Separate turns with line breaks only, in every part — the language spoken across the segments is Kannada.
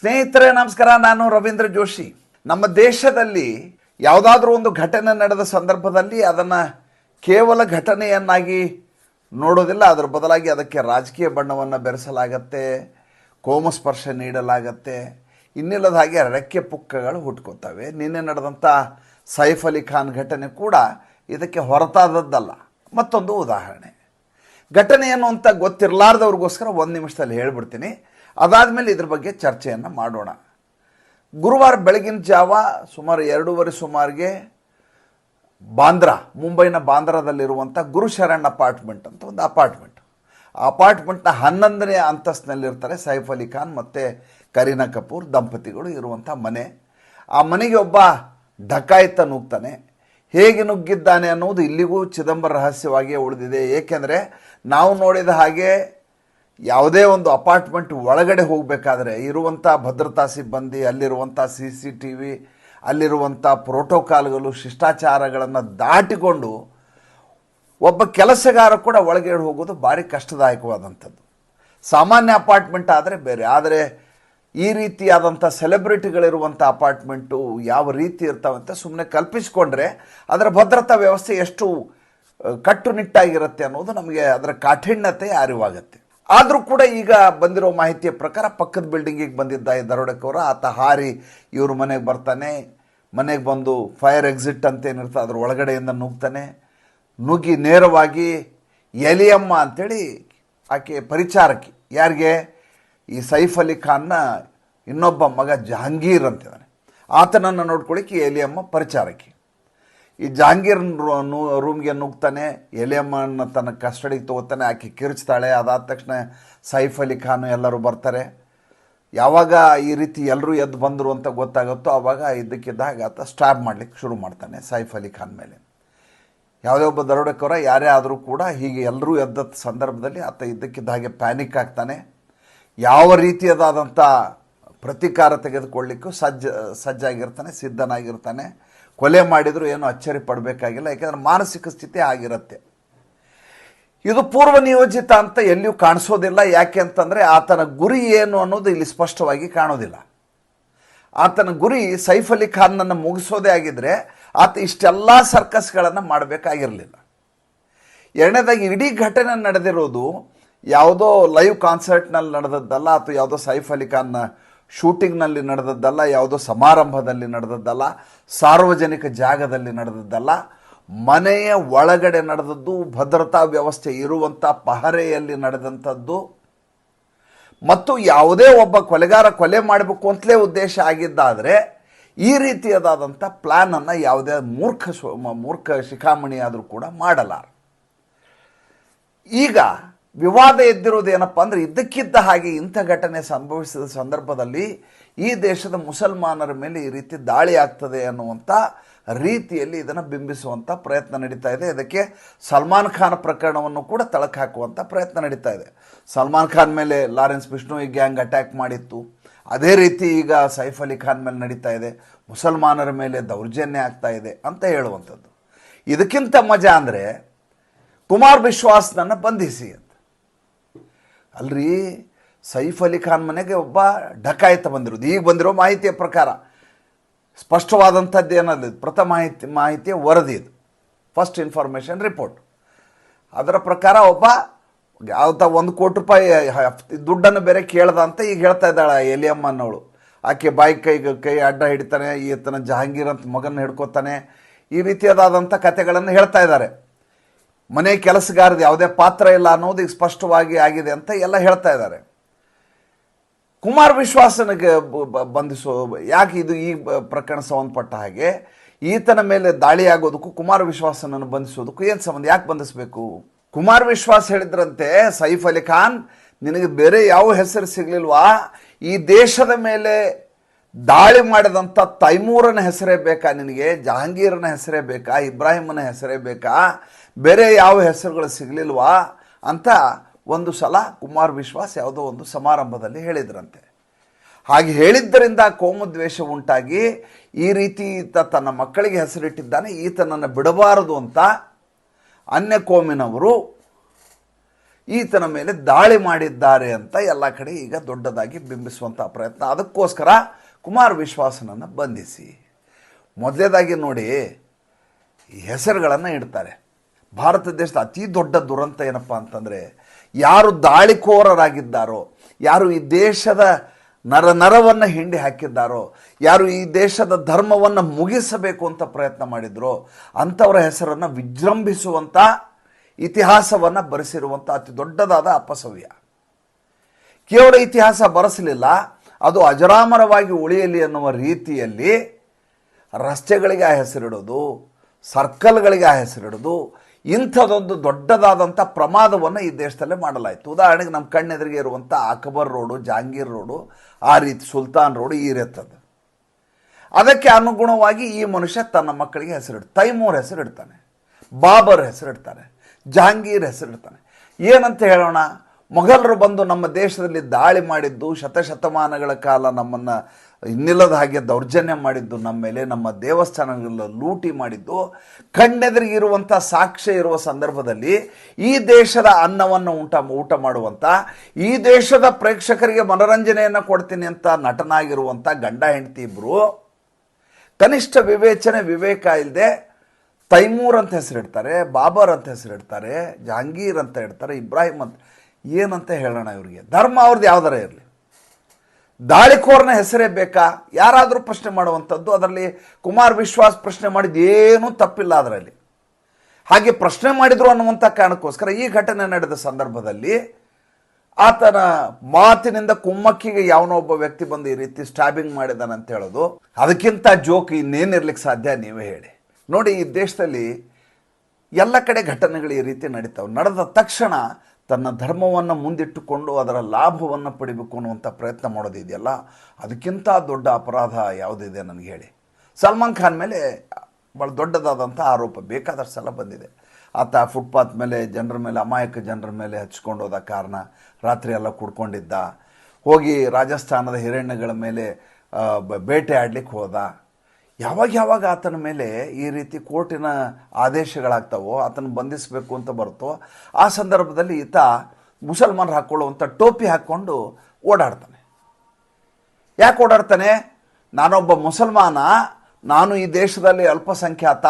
ಸ್ನೇಹಿತರೆ, ನಮಸ್ಕಾರ. ನಾನು ರವೀಂದ್ರ ಜೋಶಿ. ನಮ್ಮ ದೇಶದಲ್ಲಿ ಯಾವುದಾದ್ರೂ ಒಂದು ಘಟನೆ ನಡೆದ ಸಂದರ್ಭದಲ್ಲಿ ಅದನ್ನು ಕೇವಲ ಘಟನೆಯನ್ನಾಗಿ ನೋಡೋದಿಲ್ಲ. ಅದರ ಬದಲಾಗಿ ಅದಕ್ಕೆ ರಾಜಕೀಯ ಬಣ್ಣವನ್ನು ಬೆರೆಸಲಾಗತ್ತೆ ಕೋಮಸ್ಪರ್ಶ ನೀಡಲಾಗತ್ತೆ. ಇನ್ನಿಲ್ಲದ ಹಾಗೆ ರೆಕ್ಕೆ ಪುಕ್ಕಗಳು ಹುಟ್ಕೋತವೆ. ನಿನ್ನೆ ನಡೆದಂಥ ಸೈಫ್ ಅಲಿ ಖಾನ್ ಘಟನೆ ಕೂಡ ಇದಕ್ಕೆ ಹೊರತಾದದ್ದಲ್ಲ. ಮತ್ತೊಂದು ಉದಾಹರಣೆ. ಘಟನೆ ಅಂತ ಗೊತ್ತಿರಲಾರ್ದವ್ರಿಗೋಸ್ಕರ ಒಂದು ನಿಮಿಷದಲ್ಲಿ ಹೇಳ್ಬಿಡ್ತೀನಿ. ಅದಾದಮೇಲೆ ಇದ್ರ ಬಗ್ಗೆ ಚರ್ಚೆಯನ್ನು ಮಾಡೋಣ. ಗುರುವಾರ ಬೆಳಗಿನ ಜಾವ ಸುಮಾರು ಎರಡೂವರೆ ಸುಮಾರಿಗೆ ಬಾಂದ್ರಾ, ಮುಂಬೈನ ಬಾಂದ್ರಾದಲ್ಲಿರುವಂಥ ಗುರುಶರಣ್ ಅಪಾರ್ಟ್ಮೆಂಟ್ ಅಂತ ಒಂದು ಅಪಾರ್ಟ್ಮೆಂಟ್. ಅಪಾರ್ಟ್ಮೆಂಟ್ನ ಹನ್ನೊಂದನೇ ಅಂತಸ್ತಿನಲ್ಲಿರ್ತಾರೆ ಸೈಫ್ ಅಲಿ ಖಾನ್ ಮತ್ತು ಕರೀನಾ ಕಪೂರ್, ದಂಪತಿಗಳು ಇರುವಂಥ ಮನೆ. ಆ ಮನೆಗೆ ಒಬ್ಬ ಡಕಾಯಿತ ನುಗ್ತಾನೆ. ಹೇಗೆ ನುಗ್ಗಿದ್ದಾನೆ ಅನ್ನೋದು ಇಲ್ಲಿಗೂ ಚಿದಂಬರ ರಹಸ್ಯವಾಗಿಯೇ ಉಳಿದಿದೆ. ಏಕೆಂದರೆ ನಾವು ನೋಡಿದ ಹಾಗೆ ಯಾವುದೇ ಒಂದು ಅಪಾರ್ಟ್ಮೆಂಟ್ ಒಳಗಡೆ ಹೋಗಬೇಕಾದ್ರೆ ಇರುವಂಥ ಭದ್ರತಾ ಸಿಬ್ಬಂದಿ, ಅಲ್ಲಿರುವಂಥ ಸಿ ಸಿ ಟಿ ವಿ, ಅಲ್ಲಿರುವಂಥ ಪ್ರೋಟೋಕಾಲ್ಗಳು, ಶಿಷ್ಟಾಚಾರಗಳನ್ನು ದಾಟಿಕೊಂಡು ಒಬ್ಬ ಕೆಲಸಗಾರ ಕೂಡ ಒಳಗೆ ಹೋಗೋದು ಭಾರಿ ಕಷ್ಟದಾಯಕವಾದಂಥದ್ದು. ಸಾಮಾನ್ಯ ಅಪಾರ್ಟ್ಮೆಂಟ್ ಆದರೆ ಬೇರೆ. ಆದರೆ ಈ ರೀತಿಯಾದಂಥ ಸೆಲೆಬ್ರಿಟಿಗಳಿರುವಂಥ ಅಪಾರ್ಟ್ಮೆಂಟು ಯಾವ ರೀತಿ ಇರ್ತಾವಂತ ಸುಮ್ಮನೆ ಕಲ್ಪಿಸಿಕೊಂಡ್ರೆ ಅದರ ಭದ್ರತಾ ವ್ಯವಸ್ಥೆ ಎಷ್ಟು ಕಟ್ಟುನಿಟ್ಟಾಗಿರುತ್ತೆ ಅನ್ನೋದು ನಮಗೆ ಅದರ ಕಾಠಿಣ್ಯತೆ ಅರಿವಾಗುತ್ತೆ. ಆದರೂ ಕೂಡ ಈಗ ಬಂದಿರೋ ಮಾಹಿತಿಯ ಪ್ರಕಾರ ಪಕ್ಕದ ಬಿಲ್ಡಿಂಗಿಗೆ ಬಂದಿದ್ದ ಈ ದರೋಡೆಕೋರ ಆತ ಹಾರಿ ಇವರು ಮನೆಗೆ ಬರ್ತಾನೆ, ಮನೆಗೆ ಬಂದು ಫೈರ್ ಎಕ್ಸಿಟ್ ಅಂತ ಏನಿರ್ತದೆ ಅದ್ರ ಒಳಗಡೆಯಿಂದ ನುಗ್ತಾನೆ. ನುಗ್ಗಿ ನೇರವಾಗಿ ಎಲಿಯಮ್ಮ ಅಂತೇಳಿ ಆಕೆ ಪರಿಚಾರಕಿ. ಯಾರಿಗೆ? ಈ ಸೈಫ್ ಅಲಿ ಖಾನ್ನ ಇನ್ನೊಬ್ಬ ಮಗ ಜಹಾಂಗೀರ್ ಅಂತಿದ್ದಾನೆ. ಆತನನ್ನು ನೋಡ್ಕೊಳ್ಳಿಕ್ಕೆ ಎಲಿಯಮ್ಮ ಪರಿಚಾರಕಿ. ಈ ಜಹಾಂಗೀರ್ ರೂಮ್ಗೆ ನುಗ್ತಾನೆ, ಎಲಿಯಮ್ಮನ ತನ್ನ ಕಸ್ಟಡಿಗೆ ತಗೋತಾನೆ, ಆಕೆ ಕಿರ್ಚ್ತಾಳೆ. ಅದಾದ ತಕ್ಷಣ ಸೈಫ್ ಅಲಿ ಖಾನ್ ಎಲ್ಲರೂ ಬರ್ತಾರೆ. ಯಾವಾಗ ಈ ರೀತಿ ಎಲ್ಲರೂ ಎದ್ದು ಬಂದರು ಅಂತ ಗೊತ್ತಾಗುತ್ತೋ ಆವಾಗ ಇದ್ದಕ್ಕಿದ್ದಾಗ ಆತ ಸ್ಟಾಪ್ ಮಾಡಲಿಕ್ಕೆ ಶುರು ಮಾಡ್ತಾನೆ ಸೈಫ್ ಅಲಿ ಖಾನ್ ಮೇಲೆ. ಯಾವುದೇ ಒಬ್ಬ ದರೋಡೆಕೋರ ಯಾರೇ ಆದರೂ ಕೂಡ ಹೀಗೆ ಎಲ್ಲರೂ ಎದ್ದ ಸಂದರ್ಭದಲ್ಲಿ ಆತ ಇದ್ದಕ್ಕಿದ್ದ ಹಾಗೆ ಪ್ಯಾನಿಕ್ ಆಗ್ತಾನೆ. ಯಾವ ರೀತಿಯದಾದಂಥ ಪ್ರತೀಕಾರ ತೆಗೆದುಕೊಳ್ಳಿಕ್ಕೂ ಸಜ್ಜ, ಸಜ್ಜಾಗಿರ್ತಾನೆ, ಸಿದ್ಧನಾಗಿರ್ತಾನೆ. ಕೊಲೆ ಮಾಡಿದರೂ ಏನು ಅಚ್ಚರಿ ಪಡಬೇಕಾಗಿಲ್ಲ, ಯಾಕೆಂದರೆ ಮಾನಸಿಕ ಸ್ಥಿತಿ ಆಗಿರುತ್ತೆ. ಇದು ಪೂರ್ವ ನಿಯೋಜಿತ ಅಂತ ಎಲ್ಲಿಯೂ ಕಾಣಿಸೋದಿಲ್ಲ, ಯಾಕೆ ಅಂತಂದರೆ ಆತನ ಗುರಿ ಏನು ಅನ್ನೋದು ಇಲ್ಲಿ ಸ್ಪಷ್ಟವಾಗಿ ಕಾಣೋದಿಲ್ಲ. ಆತನ ಗುರಿ ಸೈಫ್ ಅಲಿ ಖಾನ್ನನ್ನು ಮುಗಿಸೋದೇ ಆಗಿದ್ದರೆ ಆತ ಇಷ್ಟೆಲ್ಲ ಸರ್ಕಸ್ಗಳನ್ನು ಮಾಡಬೇಕಾಗಿರಲಿಲ್ಲ. ಎರಡನೇದಾಗಿ, ಇಡೀ ಘಟನೆ ನಡೆದಿರೋದು ಯಾವುದೋ ಲೈವ್ ಕಾನ್ಸರ್ಟ್ನಲ್ಲಿ ನಡೆದದ್ದಲ್ಲ, ಅಥವಾ ಯಾವುದೋ ಸೈಫ್ ಅಲಿ ಖಾನ್ನ ಶೂಟಿಂಗ್ನಲ್ಲಿ ನಡೆದದ್ದಲ್ಲ, ಯಾವುದೋ ಸಮಾರಂಭದಲ್ಲಿ ನಡೆದದ್ದಲ್ಲ, ಸಾರ್ವಜನಿಕ ಜಾಗದಲ್ಲಿ ನಡೆದದ್ದಲ್ಲ, ಮನೆಯ ಒಳಗಡೆ ನಡೆದದ್ದು, ಭದ್ರತಾ ವ್ಯವಸ್ಥೆ ಇರುವಂಥ ಪಹರೆಯಲ್ಲಿ ನಡೆದಂಥದ್ದು. ಮತ್ತು ಯಾವುದೇ ಒಬ್ಬ ಕೊಲೆಗಾರ ಕೊಲೆ ಮಾಡಬೇಕು ಅಂತಲೇ ಉದ್ದೇಶ ಆಗಿದ್ದಾದರೆ, ಈ ರೀತಿಯದಾದಂಥ ಪ್ಲ್ಯಾನನ್ನು ಯಾವುದೇ ಮೂರ್ಖ ಮೂರ್ಖ ಶಿಖಾಮಣಿ ಆದರೂ ಕೂಡ ಮಾಡಲಾರ. ಈಗ ವಿವಾದ ಎದ್ದಿರೋದು ಏನಪ್ಪ ಅಂದರೆ ಇದ್ದಕ್ಕಿದ್ದ ಹಾಗೆ ಇಂಥ ಘಟನೆ ಸಂಭವಿಸಿದ ಸಂದರ್ಭದಲ್ಲಿ ಈ ದೇಶದ ಮುಸಲ್ಮಾನರ ಮೇಲೆ ಈ ರೀತಿ ದಾಳಿ ಆಗ್ತದೆ ಅನ್ನುವಂಥ ರೀತಿಯಲ್ಲಿ ಇದನ್ನು ಬಿಂಬಿಸುವಂಥ ಪ್ರಯತ್ನ ನಡೀತಾ ಇದೆ. ಇದಕ್ಕೆ ಸಲ್ಮಾನ್ ಖಾನ್ ಪ್ರಕರಣವನ್ನು ಕೂಡ ತಳಕು ಹಾಕುವಂಥ ಪ್ರಯತ್ನ ನಡೀತಾ ಇದೆ. ಸಲ್ಮಾನ್ ಖಾನ್ ಮೇಲೆ ಲಾರೆನ್ಸ್ ಬಿಷ್ಣೋಯ್ ಗ್ಯಾಂಗ್ ಅಟ್ಯಾಕ್ ಮಾಡಿತ್ತು. ಅದೇ ರೀತಿ ಈಗ ಸೈಫ್ ಅಲಿ ಖಾನ್ ಮೇಲೆ ನಡೀತಾ ಇದೆ. ಮುಸಲ್ಮಾನರ ಮೇಲೆ ದೌರ್ಜನ್ಯ ಆಗ್ತಾ ಇದೆ ಅಂತ ಹೇಳುವಂಥದ್ದು. ಇದಕ್ಕಿಂತ ಮಜಾ ಅಂದರೆ ಕುಮಾರ್ ವಿಶ್ವಾಸ್ನನ್ನು ಬಂಧಿಸಿ ಅಲ್ರಿ, ಸೈಫ್ ಅಲಿ ಖಾನ್ ಮನೆಗೆ ಒಬ್ಬ ಡಕಾಯತ ಬಂದಿರೋದು ಈಗ ಬಂದಿರೋ ಮಾಹಿತಿಯ ಪ್ರಕಾರ, ಸ್ಪಷ್ಟವಾದಂಥದ್ದು ಏನಲ್ಲ ಪ್ರಥಮ ಮಾಹಿತಿ, ಮಾಹಿತಿಯ ವರದಿ ಇದು. ಫಸ್ಟ್ ಇನ್ಫಾರ್ಮೇಷನ್ ರಿಪೋರ್ಟ್ ಅದರ ಪ್ರಕಾರ ಒಬ್ಬ ಯಾವ್ದ ಒಂದು ಕೋಟಿ ರೂಪಾಯಿ ದುಡ್ಡನ್ನು ಬೇರೆ ಕೇಳ್ದ ಅಂತ ಈಗ ಹೇಳ್ತಾ ಇದ್ದಾಳೆ ಎಲಿಯಮ್ಮ ಅನ್ನೋಳು. ಆಕೆ ಬಾಯಿ ಕೈಗೆ ಕೈ ಅಡ್ಡ ಹಿಡಿತಾನೆ, ಈತನ ಜಹಾಂಗೀರ್ ಅಂತ ಮಗನ ಹಿಡ್ಕೋತಾನೆ. ಈ ರೀತಿಯಾದಂಥ ಕಥೆಗಳನ್ನು ಹೇಳ್ತಾ ಇದ್ದಾರೆ. ಮನೆ ಕೆಲಸಗಾರದ ಯಾವುದೇ ಪಾತ್ರ ಇಲ್ಲ ಅನ್ನೋದು ಈಗ ಸ್ಪಷ್ಟವಾಗಿ ಆಗಿದೆ ಅಂತ ಎಲ್ಲ ಹೇಳ್ತಾ ಇದ್ದಾರೆ. ಕುಮಾರ್ ವಿಶ್ವಾಸನಿಗೆ ಬಂಧಿಸೋ, ಯಾಕೆ ಇದು ಈ ಪ್ರಕರಣ ಸಂಬಂಧಪಟ್ಟ ಹಾಗೆ, ಈತನ ಮೇಲೆ ದಾಳಿ ಆಗೋದಕ್ಕೂ ಕುಮಾರ್ ವಿಶ್ವಾಸನನ್ನು ಬಂಧಿಸೋದಕ್ಕೂ ಏನು ಸಂಬಂಧ, ಯಾಕೆ ಬಂಧಿಸಬೇಕು? ಕುಮಾರ್ ವಿಶ್ವಾಸ್ ಹೇಳಿದ್ರಂತೆ, ಸೈಫ್ ಅಲಿ ಖಾನ್, ನಿನಗೆ ಬೇರೆ ಯಾವ ಹೆಸರು ಸಿಗಲಿಲ್ವಾ? ಈ ದೇಶದ ಮೇಲೆ ದಾಳಿ ಮಾಡಿದಂಥ ತೈಮೂರನ ಹೆಸರೇ ಬೇಕಾ ನಿನಗೆ? ಜಹಾಂಗೀರನ ಹೆಸರೇ ಬೇಕಾ? ಇಬ್ರಾಹಿಮನ ಹೆಸರೇ ಬೇಕಾ? ಬೇರೆ ಯಾವ ಹೆಸರುಗಳು ಸಿಗಲಿಲ್ವಾ ಅಂತ ಒಂದು ಸಲ ಕುಮಾರ್ ವಿಶ್ವಾಸ್ ಯಾವುದೋ ಒಂದು ಸಮಾರಂಭದಲ್ಲಿ ಹೇಳಿದ್ರಂತೆ. ಹಾಗೆ ಹೇಳಿದ್ದರಿಂದ ಕೋಮದ್ವೇಷ ಉಂಟಾಗಿ ಈ ರೀತಿ ಈತ ತನ್ನ ಮಕ್ಕಳಿಗೆ ಹೆಸರಿಟ್ಟಿದ್ದಾನೆ, ಈತನನ್ನು ಬಿಡಬಾರದು ಅಂತ ಅನ್ಯ ಕೋಮಿನವರು ಈತನ ಮೇಲೆ ದಾಳಿ ಮಾಡಿದ್ದಾರೆ ಅಂತ ಎಲ್ಲ ಕಡೆ ಈಗ ದೊಡ್ಡದಾಗಿ ಬಿಂಬಿಸುವಂಥ ಪ್ರಯತ್ನ. ಅದಕ್ಕೋಸ್ಕರ ಕುಮಾರ್ ವಿಶ್ವಾಸನನ್ನು ಬಂಧಿಸಿ. ಮೊದಲೇದಾಗಿ ನೋಡಿ ಹೆಸರುಗಳನ್ನು ಇಡ್ತಾರೆ. ಭಾರತ ದೇಶದ ಅತಿ ದೊಡ್ಡ ದುರಂತ ಏನಪ್ಪ ಅಂತಂದರೆ, ಯಾರು ದಾಳಿಕೋರರಾಗಿದ್ದಾರೋ, ಯಾರು ಈ ದೇಶದ ನರ ನರವನ್ನು ಹಿಂಡಿ ಹಾಕಿದ್ದಾರೋ, ಯಾರು ಈ ದೇಶದ ಧರ್ಮವನ್ನು ಮುಗಿಸಬೇಕು ಅಂತ ಪ್ರಯತ್ನ ಮಾಡಿದ್ರೋ ಅಂಥವರ ಹೆಸರನ್ನು ವಿಜೃಂಭಿಸುವಂಥ ಇತಿಹಾಸವನ್ನು ಬರೆಸಿರುವಂಥ ಅತಿ ದೊಡ್ಡದಾದ ಅಪಸವ್ಯ. ಕೇವಲ ಇತಿಹಾಸ ಬರೆಸಲಿಲ್ಲ, ಅದು ಅಜರಾಮರವಾಗಿ ಉಳಿಯಲಿ ಅನ್ನುವ ರೀತಿಯಲ್ಲಿ ರಸ್ತೆಗಳಿಗೆ ಆ ಹೆಸರಿಡೋದು, ಸರ್ಕಲ್ಗಳಿಗೆ ಆ ಹೆಸರಿಡೋದು ಇಂಥದ್ದೊಂದು ದೊಡ್ಡದಾದಂಥ ಪ್ರಮಾದವನ್ನು ಈ ದೇಶದಲ್ಲೇ ಮಾಡಲಾಯಿತು. ಉದಾಹರಣೆಗೆ ನಮ್ಮ ಕಣ್ಣೆದುರಿಗೆ ಇರುವಂಥ ಅಕ್ಬರ್ ರೋಡು, ಜಹಾಂಗೀರ್ ರೋಡು, ಆ ರೀತಿ ಸುಲ್ತಾನ್ ರೋಡು ಈ ರೀತದ್ದು ಅದಕ್ಕೆ ಅನುಗುಣವಾಗಿ ಈ ಮನುಷ್ಯ ತನ್ನ ಮಕ್ಕಳಿಗೆ ಹೆಸರಿಡ್ ತೈಮೂರ್ ಹೆಸರಿಡ್ತಾನೆ, ಬಾಬರ್ ಹೆಸರಿಡ್ತಾನೆ ಜಹಾಂಗೀರ್ ಹೆಸರಿಡ್ತಾನೆ. ಏನಂತ ಹೇಳೋಣ, ಮೊಘಲರು ಬಂದು ನಮ್ಮ ದೇಶದಲ್ಲಿ ದಾಳಿ ಮಾಡಿದ್ದು ಶತಶತಮಾನಗಳ ಕಾಲ ನಮ್ಮನ್ನು ಇನ್ನಿಲ್ಲದ ಹಾಗೆ ದೌರ್ಜನ್ಯ ಮಾಡಿದ್ದು ನಮ್ಮ ಮೇಲೆ, ನಮ್ಮ ದೇವಸ್ಥಾನಗಳ ಲೂಟಿ ಮಾಡಿದ್ದು ಕಣ್ಣೆದುರಿಗಿರುವಂಥ ಸಾಕ್ಷ್ಯ ಇರುವ ಸಂದರ್ಭದಲ್ಲಿ ಈ ದೇಶದ ಅನ್ನವನ್ನು ಊಟ ಊಟ ಮಾಡುವಂಥ ಈ ದೇಶದ ಪ್ರೇಕ್ಷಕರಿಗೆ ಮನೋರಂಜನೆಯನ್ನು ಕೊಡ್ತೀನಿ ಅಂತ ನಟನಾಗಿರುವಂಥ ಗಂಡ ಹೆಂಡತಿ ಇಬ್ಬರು ಕನಿಷ್ಠ ವಿವೇಚನೆ, ವಿವೇಕ ಇಲ್ಲದೆ ತೈಮೂರ್ ಅಂತ ಹೆಸರಿಡ್ತಾರೆ, ಬಾಬರ್ ಅಂತ ಹೆಸರಿಡ್ತಾರೆ, ಜಹಾಂಗೀರ್ ಅಂತ ಇಡ್ತಾರೆ, ಇಬ್ರಾಹಿಂ ಅಂತ, ಏನಂತ ಹೇಳೋಣ ಇವರಿಗೆ? ಧರ್ಮ ಅವ್ರದ್ದು ಯಾವ್ದಾರ ಇರಲಿ. ದಾಳಿಕೋರ್ನ ಹೆಸರೇ ಬೇಕಾ? ಯಾರಾದರೂ ಪ್ರಶ್ನೆ ಮಾಡುವಂಥದ್ದು, ಅದರಲ್ಲಿ ಕುಮಾರ್ ವಿಶ್ವಾಸ್ ಪ್ರಶ್ನೆ ಮಾಡಿದ್ದು ಏನೂ ತಪ್ಪಿಲ್ಲ ಅದರಲ್ಲಿ. ಹಾಗೆ ಪ್ರಶ್ನೆ ಮಾಡಿದ್ರು ಅನ್ನುವಂಥ ಕಾರಣಕ್ಕೋಸ್ಕರ ಈ ಘಟನೆ ನಡೆದ ಸಂದರ್ಭದಲ್ಲಿ ಆತನ ಮಾತಿನಿಂದ ಕುಮ್ಮಕ್ಕಿಗೆ ಯಾವನೋ ಒಬ್ಬ ವ್ಯಕ್ತಿ ಬಂದು ಈ ರೀತಿ ಸ್ಟ್ಯಾಬಿಂಗ್ ಅಂತ ಹೇಳೋದು, ಅದಕ್ಕಿಂತ ಜೋಕ್ ಇನ್ನೇನಿರ್ಲಿಕ್ಕೆ ಸಾಧ್ಯ ನೀವೇ ಹೇಳಿ. ನೋಡಿ, ಈ ದೇಶದಲ್ಲಿ ಎಲ್ಲ ಕಡೆ ಘಟನೆಗಳು ಈ ರೀತಿ ನಡೀತಾವೆ. ನಡೆದ ತಕ್ಷಣ ತನ್ನ ಧರ್ಮವನ್ನು ಮುಂದಿಟ್ಟುಕೊಂಡು ಅದರ ಲಾಭವನ್ನು ಪಡಿಬೇಕು ಅನ್ನುವಂಥ ಪ್ರಯತ್ನ ಮಾಡೋದಿದೆಯಲ್ಲ? ಅದಕ್ಕಿಂತ ದೊಡ್ಡ ಅಪರಾಧ ಯಾವುದಿದೆ ನನಗೆ ಹೇಳಿ. ಸಲ್ಮಾನ್ ಖಾನ್ ಮೇಲೆ ಭಾಳ ದೊಡ್ಡದಾದಂಥ ಆರೋಪ, ಬೇಕಾದಷ್ಟು ಸಲ ಬಂದಿದೆ. ಆತ ಫುಟ್ಪಾತ್ ಮೇಲೆ, ಜನರ ಮೇಲೆ, ಅಮಾಯಕ ಜನರ ಮೇಲೆ ಹಚ್ಕೊಂಡು ಹೋದ ಕಾರಣ ರಾತ್ರಿ ಎಲ್ಲ ಕುಡ್ಕೊಂಡಿದ್ದ. ಹೋಗಿ ರಾಜಸ್ಥಾನದ ಹಿರಣ್ಯಗಳ ಮೇಲೆ ಬೇಟೆ ಆಡಲಿಕ್ಕೆ ಹೋದ. ಯಾವಾಗ ಯಾವಾಗ ಆತನ ಮೇಲೆ ಈ ರೀತಿ ಕೋರ್ಟಿನ ಆದೇಶಗಳಾಗ್ತಾವೋ, ಆತನ ಬಂಧಿಸಬೇಕು ಅಂತ ಬರುತ್ತೋ, ಆ ಸಂದರ್ಭದಲ್ಲಿ ಈತ ಮುಸಲ್ಮಾನರು ಹಾಕ್ಕೊಳ್ಳುವಂಥ ಟೋಪಿ ಹಾಕ್ಕೊಂಡು ಓಡಾಡ್ತಾನೆ. ಯಾಕೆ ಓಡಾಡ್ತಾನೆ? ನಾನೊಬ್ಬ ಮುಸಲ್ಮಾನ, ನಾನು ಈ ದೇಶದಲ್ಲಿ ಅಲ್ಪಸಂಖ್ಯಾತ,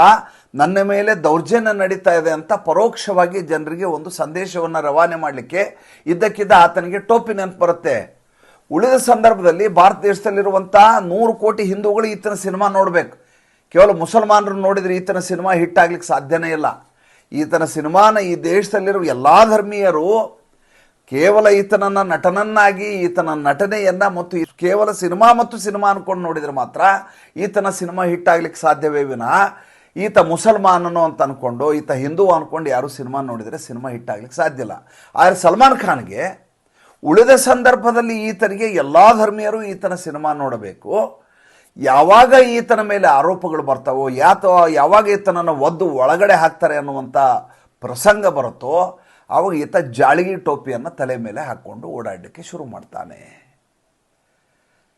ನನ್ನ ಮೇಲೆ ದೌರ್ಜನ್ಯ ನಡೀತಾ ಇದೆ ಅಂತ ಪರೋಕ್ಷವಾಗಿ ಜನರಿಗೆ ಒಂದು ಸಂದೇಶವನ್ನು ರವಾನೆ ಮಾಡಲಿಕ್ಕೆ ಇದ್ದಕ್ಕಿದ್ದ ಆತನಿಗೆ ಟೋಪಿ ನೆನಪು ಬರುತ್ತೆ. ಉಳಿದ ಸಂದರ್ಭದಲ್ಲಿ ಭಾರತ ದೇಶದಲ್ಲಿರುವಂಥ ನೂರು ಕೋಟಿ ಹಿಂದೂಗಳು ಈತನ ಸಿನಿಮಾ ನೋಡಬೇಕು. ಕೇವಲ ಮುಸಲ್ಮಾನರು ನೋಡಿದರೆ ಈತನ ಸಿನಿಮಾ ಹಿಟ್ ಆಗ್ಲಿಕ್ಕೆ ಸಾಧ್ಯನೇ ಇಲ್ಲ. ಈತನ ಸಿನಿಮಾನ ಈ ದೇಶದಲ್ಲಿರುವ ಎಲ್ಲ ಧರ್ಮೀಯರು ಕೇವಲ ಈತನನ್ನ ನಟನನ್ನಾಗಿ, ಈತನ ನಟನೆಯನ್ನ ಮತ್ತು ಕೇವಲ ಸಿನಿಮಾ ಮತ್ತು ಸಿನಿಮಾ ಅಂದ್ಕೊಂಡು ನೋಡಿದರೆ ಮಾತ್ರ ಈತನ ಸಿನಿಮಾ ಹಿಟ್ ಆಗ್ಲಿಕ್ಕೆ ಸಾಧ್ಯವೇ ವಿನ ಈತ ಮುಸಲ್ಮಾನನು ಅಂತ ಅನ್ಕೊಂಡು, ಈತ ಹಿಂದೂ ಅನ್ಕೊಂಡು ಯಾರು ಸಿನಿಮಾ ನೋಡಿದರೆ ಸಿನಿಮಾ ಹಿಟ್ ಆಗ್ಲಿಕ್ಕೆ ಸಾಧ್ಯ ಇಲ್ಲ. ಆದರೆ ಸಲ್ಮಾನ್ ಖಾನ್ಗೆ ಉಳಿದ ಸಂದರ್ಭದಲ್ಲಿ ಈತನಿಗೆ ಎಲ್ಲ ಧರ್ಮೀಯರು ಈತನ ಸಿನಿಮಾ ನೋಡಬೇಕು. ಯಾವಾಗ ಈತನ ಮೇಲೆ ಆರೋಪಗಳು ಬರ್ತಾವೋ, ಯಾತೋ, ಯಾವಾಗ ಈತನನ್ನು ಒದ್ದು ಒಳಗಡೆ ಹಾಕ್ತಾರೆ ಅನ್ನುವಂಥ ಪ್ರಸಂಗ ಬರುತ್ತೋ ಆವಾಗ ಈತ ಜಾಳಿಗೆ ಟೋಪಿಯನ್ನು ತಲೆ ಮೇಲೆ ಹಾಕ್ಕೊಂಡು ಓಡಾಡಲಿಕ್ಕೆ ಶುರು ಮಾಡ್ತಾನೆ.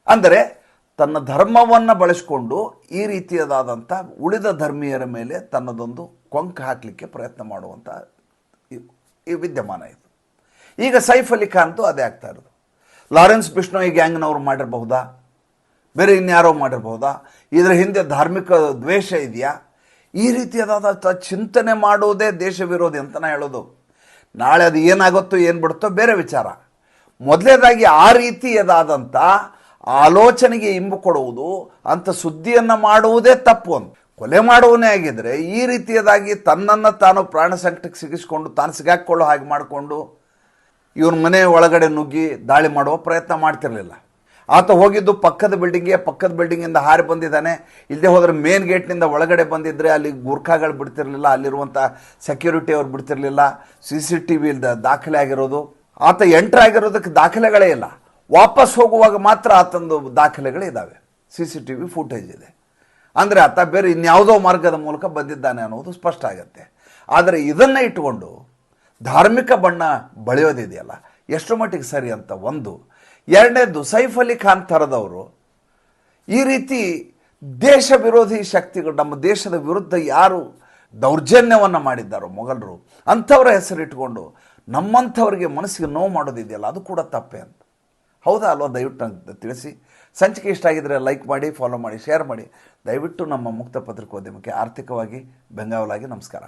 ಅಂದರೆ ತನ್ನ ಧರ್ಮವನ್ನು ಬಳಸಿಕೊಂಡು ಈ ರೀತಿಯದಾದಂಥ ಉಳಿದ ಧರ್ಮೀಯರ ಮೇಲೆ ತನ್ನದೊಂದು ಕೊಂಕ ಹಾಕಲಿಕ್ಕೆ ಪ್ರಯತ್ನ ಮಾಡುವಂಥ ಈ- ವಿದ್ಯಮಾನ ಇದು. ಈಗ ಸೈಫ್ ಅಲಿ ಅಂತೂ ಅದೇ ಆಗ್ತಾ ಇರೋದು. ಲಾರೆನ್ಸ್ ಬಿಷ್ಣೋಯ್ ಗ್ಯಾಂಗ್ನವ್ರು ಮಾಡಿರಬಹುದಾ? ಬೇರೆ ಇನ್ಯಾರೋ ಮಾಡಿರಬಹುದಾ? ಇದರ ಹಿಂದೆ ಧಾರ್ಮಿಕ ದ್ವೇಷ ಇದೆಯಾ? ಈ ರೀತಿಯಾದ ಚಿಂತನೆ ಮಾಡುವುದೇ ದೇಶ ವಿರೋಧಿ ಅಂತ ನಾ ಹೇಳೋದು. ನಾಳೆ ಅದು ಏನಾಗುತ್ತೋ ಏನು ಬಿಡುತ್ತೋ ಬೇರೆ ವಿಚಾರ. ಮೊದಲೇದಾಗಿ ಆ ರೀತಿಯದಾದಂಥ ಆಲೋಚನೆಗೆ ಇಂಬು ಕೊಡುವುದು, ಅಂತ ಸುದ್ದಿಯನ್ನು ಮಾಡುವುದೇ ತಪ್ಪು ಅಂತ. ಕೊಲೆ ಮಾಡುವನೇ ಆಗಿದ್ದರೆ ಈ ರೀತಿಯದಾಗಿ ತನ್ನನ್ನು ತಾನು ಪ್ರಾಣ ಸಂಕಟಕ್ಕೆ ಸಿಗಿಸ್ಕೊಂಡು ತಾನು ಸಿಗಾಕೊಳ್ಳೋ ಹಾಗೆ ಮಾಡಿಕೊಂಡು ಇವನ ಮನೆ ಒಳಗಡೆ ನುಗ್ಗಿ ದಾಳಿ ಮಾಡುವ ಪ್ರಯತ್ನ ಮಾಡ್ತಿರಲಿಲ್ಲ. ಆತ ಹೋಗಿದ್ದು ಪಕ್ಕದ ಬಿಲ್ಡಿಂಗ್ಗೆ, ಪಕ್ಕದ ಬಿಲ್ಡಿಂಗಿಂದ ಹಾರಿ ಬಂದಿದ್ದಾನೆ. ಇಲ್ಲದೆ ಹೋದರೆ ಮೇನ್ ಗೇಟ್ನಿಂದ ಒಳಗಡೆ ಬಂದಿದ್ದರೆ ಅಲ್ಲಿ ಗುರ್ಖಾಗಳು ಬಿಡ್ತಿರಲಿಲ್ಲ ಅಲ್ಲಿರುವಂಥ ಸೆಕ್ಯೂರಿಟಿ ಅವ್ರು ಬಿಡ್ತಿರಲಿಲ್ಲ. ಸಿ ಸಿ ಟಿ ವಿ ದಾಖಲೆ ಆಗಿರೋದು. ಆತ ಎಂಟ್ರ್ ಆಗಿರೋದಕ್ಕೆ ದಾಖಲೆಗಳೇ ಇಲ್ಲ. ವಾಪಸ್ ಹೋಗುವಾಗ ಮಾತ್ರ ಆತಂದು ದಾಖಲೆಗಳಿದ್ದಾವೆ C C T V footage ಇದೆ. ಅಂದರೆ ಆತ ಬೇರೆ ಇನ್ಯಾವುದೋ ಮಾರ್ಗದ ಮೂಲಕ ಬಂದಿದ್ದಾನೆ ಅನ್ನೋದು ಸ್ಪಷ್ಟ ಆಗುತ್ತೆ. ಆದರೆ ಇದನ್ನು ಇಟ್ಟುಕೊಂಡು ಧಾರ್ಮಿಕ ಬಣ್ಣ ಬಳಿಯೋದಿದೆಯಲ್ಲ? ಎಷ್ಟು ಮಟ್ಟಿಗೆ ಸರಿ ಅಂತ ಒಂದು. ಎರಡನೇದು, ಸೈಫ್ ಅಲಿ ಖಾನ್ ಥರದವರು ಈ ರೀತಿ ದೇಶ ವಿರೋಧಿ ಶಕ್ತಿಗಳು, ನಮ್ಮ ದೇಶದ ವಿರುದ್ಧ ಯಾರು ದೌರ್ಜನ್ಯವನ್ನು ಮಾಡಿದ್ದಾರೋ ಮೊಘಲರು, ಅಂಥವರ ಹೆಸರಿಟ್ಕೊಂಡು ನಮ್ಮಂಥವ್ರಿಗೆ ಮನಸ್ಸಿಗೆ ನೋವು ಮಾಡೋದಿದೆಯಲ್ಲ, ಅದು ಕೂಡ ತಪ್ಪೆ ಅಂತ. ಹೌದಾ ಅಲ್ವಾ? ದಯವಿಟ್ಟು ಅಂತ ತಿಳಿಸಿ. ಸಂಚಿಕೆ ಇಷ್ಟ ಆಗಿದ್ರೆ ಲೈಕ್ ಮಾಡಿ, ಫಾಲೋ ಮಾಡಿ, ಶೇರ್ ಮಾಡಿ. ದಯವಿಟ್ಟು ನಮ್ಮ ಮುಕ್ತ ಪತ್ರಿಕೋದ್ಯಮಕ್ಕೆ ಆರ್ಥಿಕವಾಗಿ ಬೆಂಗಾವಲಾಗಿ ನಮಸ್ಕಾರ.